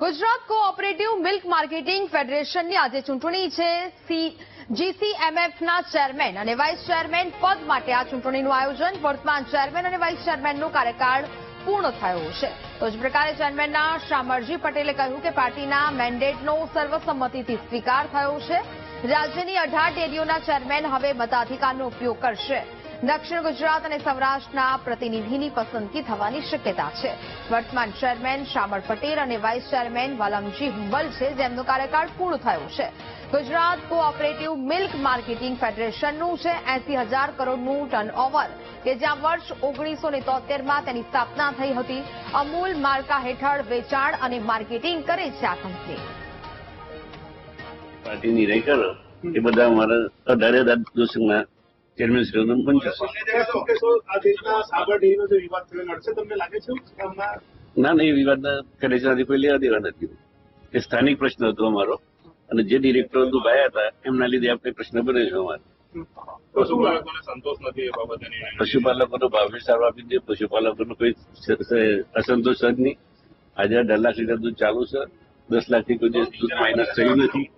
Gujarat cooperative milk marketing ફેડરેશનની આજે ચૂંટણી છે. જીસીએમએફના ચેરમેન અને વાઇસ ચેરમેન પદ માટે આ ચૂંટણીનું આયોજન. વર્તમાન ચેરમેન અને વાઇસ ચેરમેનનો કાર્યકાળ પૂર્ણ થયો છે. તો જ પ્રકારે ચેરમેનના શામળજી પટેલે કહ્યું કે પાર્ટીના મેન્ડેટનો સર્વસંમતિથી સ્વીકાર થયો છે. રાજ્યની અઢાર ડેરીઓના ચેરમેન હવે મતાધિકારનો ઉપયોગ કરશે. દક્ષિણ ગુજરાત અને સૌરાષ્ટ્રના પ્રતિનિધિની પસંદગી થવાની શક્યતા છે. વર્તમાન ચેરમેન શામળ પટેલ અને વાઇસ ચેરમેન વાલમજી હુંબલ છે, જેમનો કાર્યકાળ પૂર્ણ થયો છે. ગુજરાત કોઓપરેટિવ મિલ્ક માર્કેટિંગ ફેડરેશનનું છે, એસી હજાર કરોડનું ટર્નઓવર કે જ્યાં વર્ષ ઓગણીસો ને તોતેરમાં તેની સ્થાપના થઈ હતી. અમૂલ માર્કા હેઠળ વેચાણ અને માર્કેટિંગ કરે છે આ કંપની. પાર્ટીની નિર્ણય એ બધા અમારા અઢારે ચેરમેન શ્રી નું છે. ના ના એ વિવાદ ફેડરેશનથી કોઈ લેવા દેવા નથી. એ સ્થાનિક પ્રશ્ન હતો અમારો. અને જે ડિરેક્ટર દુભાયા હતા એમના લીધે આપણે પ્રશ્ન બને છે અમારે. પશુપાલકોને ભાવ સારો આપી દે પશુપાલકોનો કોઈ અસંતોષ જ નહીં. આજે અઢાર લાખ લીટર દૂધ ચાલુ છે. દસ લાખથી કોઈ દૂધ માઇનસ થયું નથી.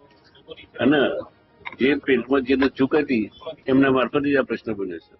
અને જે પેટમાં જેને ચૂક હતી મારફતે આ પ્રશ્ન બન્યો છે.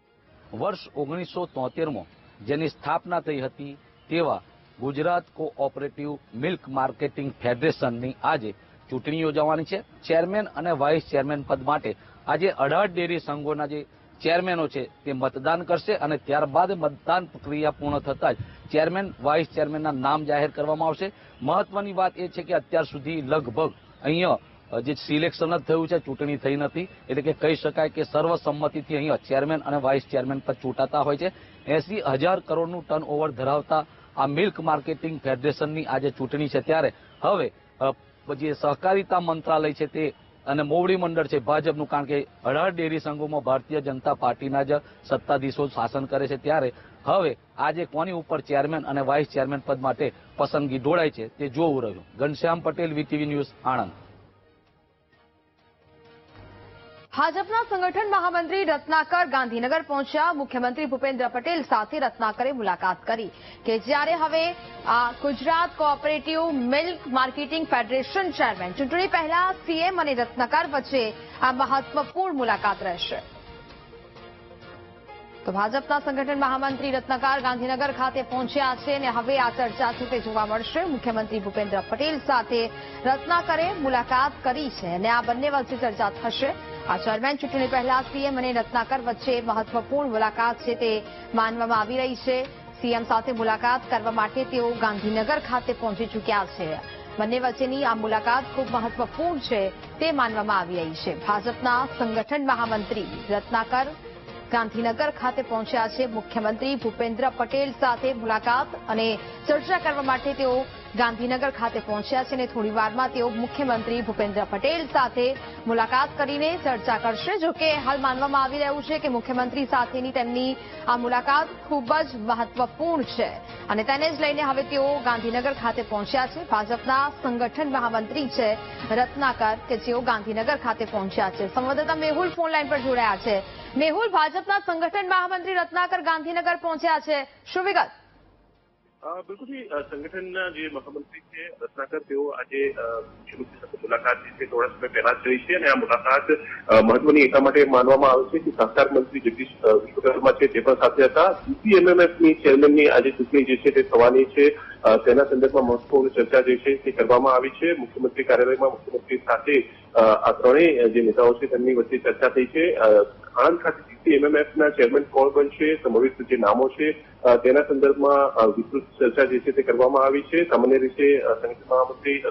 વર્ષ ઓગણીસો તોતેરમાં જેની સ્થાપના થઈ હતી તેવા ગુજરાત કોઓપરેટિવ મિલ્ક માર્કેટિંગ ફેડરેશનની આજે ચૂંટણી યોજાવાની છે. ચેરમેન અને વાઇસ ચેરમેન પદ માટે આજે અઢાર ડેરી સંઘોના જે ચેરમેનો છે તે મતદાન કરશે અને ત્યારબાદ મતદાન પ્રક્રિયા પૂર્ણ થતાં જ ચેરમેન, વાઇસ ચેરમેનના નામ જાહેર કરવામાં આવશે. મહત્વની વાત એ છે કે અત્યાર સુધી લગભગ અહીંયા જે સિલેક્શન જ થયું છે, ચૂંટણી થઈ નથી. એટલે કે કહી શકાય કે સર્વસંમતિથી અહીંયા ચેરમેન અને વાઇસ ચેરમેન પદ ચૂંટાતા હોય છે. એસી હજાર કરોડનું ટર્ન ઓવર ધરાવતા આ મિલ્ક માર્કેટિંગ ફેડરેશનની આજે ચૂંટણી છે ત્યારે. હવે જે સહકારિતા મંત્રાલય છે તે અને મોવડી મંડળ છે ભાજપનું, કારણ કે અઢાર ડેરી સંઘોમાં ભારતીય જનતા પાર્ટીના જ સત્તાધીશો શાસન કરે છે ત્યારે. હવે, આજે કોની ઉપર ચેરમેન અને વાઇસ ચેરમેન પદ માટે પસંદગી ઢોળાય છે તે જોવું રહ્યું. Ghanshyam Patel VTV news Anand. ભાજપના સંગઠન મહામંત્રી રત્નાકર ગાંધીનગર પહોંચ્યા. મુખ્યમંત્રી ભૂપેન્દ્ર પટેલ સાથે રત્નાકરે મુલાકાત કરી કે જ્યારે હવે આ Gujarat cooperative milk marketing federation chairman ચૂંટણી પહેલા સીએમ અને રત્નાકર વચ્ચે આ મહત્વપૂર્ણ મુલાકાત રહેશે. તો ભાજપના સંગઠન મહામંત્રી રત્નાકર ગાંધીનગર ખાતે પહોંચ્યા છે અને હવે આ ચર્ચા છે તે જોવા મળશે. મુખ્યમંત્રી ભૂપેન્દ્ર પટેલ સાથે રત્નાકરે મુલાકાત કરી છે અને આ બંને વચ્ચે ચર્ચા થશે. આ ચેરમેન ચૂંટણી પહેલા સીએમ અને રત્નાકર વચ્ચે મહત્વપૂર્ણ મુલાકાત છે તે માનવામાં આવી રહી છે. સીએમ સાથે મુલાકાત કરવા માટે તેઓ ગાંધીનગર ખાતે પહોંચી ચૂક્યા છે. બંને વચ્ચેની આ મુલાકાત ખૂબ મહત્વપૂર્ણ છે તે માનવામાં આવી રહી છે. ભાજપના સંગઠન મહામંત્રી રત્નાકર ગાંધીનગર ખાતે પહોંચ્યા છે. મુખ્યમંત્રી ભૂપેન્દ્ર પટેલ સાથે મુલાકાત અને ચર્ચા કરવા માટે તેઓ ગાંધીનગર ખાતે પહોંચ્યા છે અને થોડી વારમાં તેઓ મુખ્યમંત્રી ભૂપેન્દ્ર પટેલ સાથે મુલાકાત કરીને ચર્ચા કરશે. જો કે હાલ માનવામાં આવી રહ્યું છે કે મુખ્યમંત્રી સાથેની તેમની આ મુલાકાત ખૂબ જ મહત્વપૂર્ણ છે. અને તેને જ લઈને હવે તેઓ ગાંધીનગર ખાતે પહોંચ્યા છે. ભાજપના સંગઠન મહામંત્રી છે રત્નાકર કે જેઓ ગાંધીનગર ખાતે પહોંચ્યા છે. સંવાદદાતા મેહુલ ફોન લાઈન પર જોડાયા છે. મેહુલ, ભાજપના સંગઠન મહામંત્રી રત્નાકર ગાંધીનગર પહોંચ્યા છે. શું વિગત? અ, બિલકુલથી સંગઠનના જે મહામંત્રી છે રત્નાકર તેઓ આજે મુખ્યમંત્રી સાથે મુલાકાત છે થોડા સમય પહેલા જ છે અને આ મુલાકાત મહત્વની એટલા માટે માનવામાં આવે છે કે સહકાર મંત્રી જગદીશ વિશ્વકર્મા છે તે પણ સાથે હતા. સીપીએમએમએફની ચેરમેનની આજે ચૂંટણી જે છે તે થવાની છે. તેના સંદર્ભમાં મહત્વપૂર્ણ ચર્ચા જે છે તે કરવામાં આવી છે. મુખ્યમંત્રી કાર્યાલયમાં મુખ્યમંત્રી સાથે આ ત્રણેય જે નેતાઓ છે તેમની વચ્ચે ચર્ચા થઈ છે. આણંદ ખાતે જીસીએમએમએફ ના ચેરમેન કોણ બનશે સંભવિત જે નામો છે તેના સંદર્ભમાં વિસ્તૃત ચર્ચા જે છે તે કરવામાં આવી છે. સામાન્ય રીતે અ, મહામંત્રી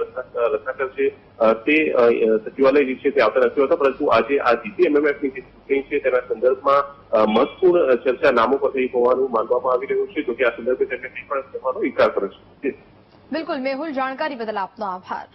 રત્નાકર છે તે સચિવાલય જે છે તે આવતા નથી હોતા પરંતુ આજે આ જીસીએમએમએફની જે ચૂંટણી છે તેના સંદર્ભમાં મહત્વપૂર્ણ ચર્ચા નામો પર થઈ હોવાનું માનવામાં આવી રહ્યું છે જોકે આ સંદર્ભે તેમને કંઈ પણ કરવાનો ઇનકાર કર્યો છે. બિલકુલ મેહુલ જાણકારી બદલ આપનો આભાર.